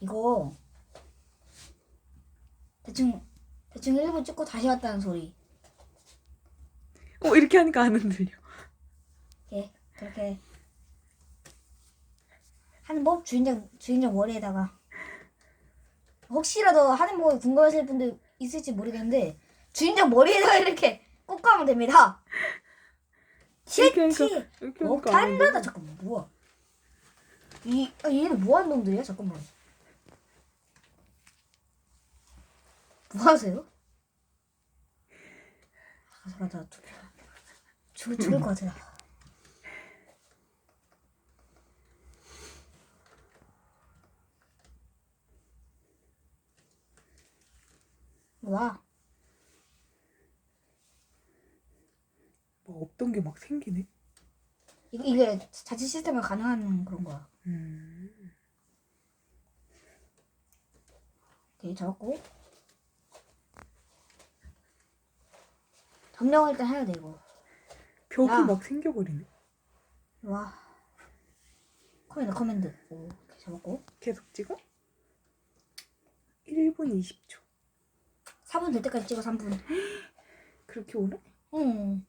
이거 대충 대충 1분 찍고 다시 왔다는 소리. 어 이렇게 하니까 안 흔들려. 예, 그렇게 하는 법 주인장 주인장 머리에다가 혹시라도 하는 법이 궁금하실 분들 있을지 모르겠는데 주인장 머리에다가 이렇게 꼭 가면 됩니다. 이렇게 하니까- 치치 이렇게 뭐 하니까 안 판다다 흔들려. 잠깐만 뭐야? 이 아, 얘는 뭐 하는 놈들이야? 잠깐만. 뭐 하세요? 아, 잠깐 나 죽, 죽, 죽을 것 같아. 와, 뭐 없던 게 막 생기네. 이거 이게 자체 시스템에 가능한 그런 거야. 음. 오케이 잡았고 점령을 일단 해야 돼 이거. 벽이 야. 막 생겨버리네. 와. 커맨드 커맨드. 오, 이렇게 잡았고. 계속 찍어? 1분 20초. 4분 될 때까지 찍어 3분. 그렇게 오래? 응.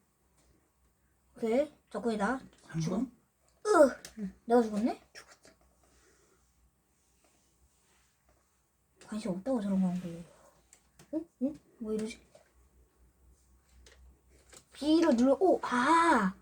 오케이. 적군이다. 죽음. 3분? 으. 내가 죽었네? 죽었어. 관심 없다고 저런 거한 게. 응? 응? 뭐 이러지? B로 눌러. 오, 아.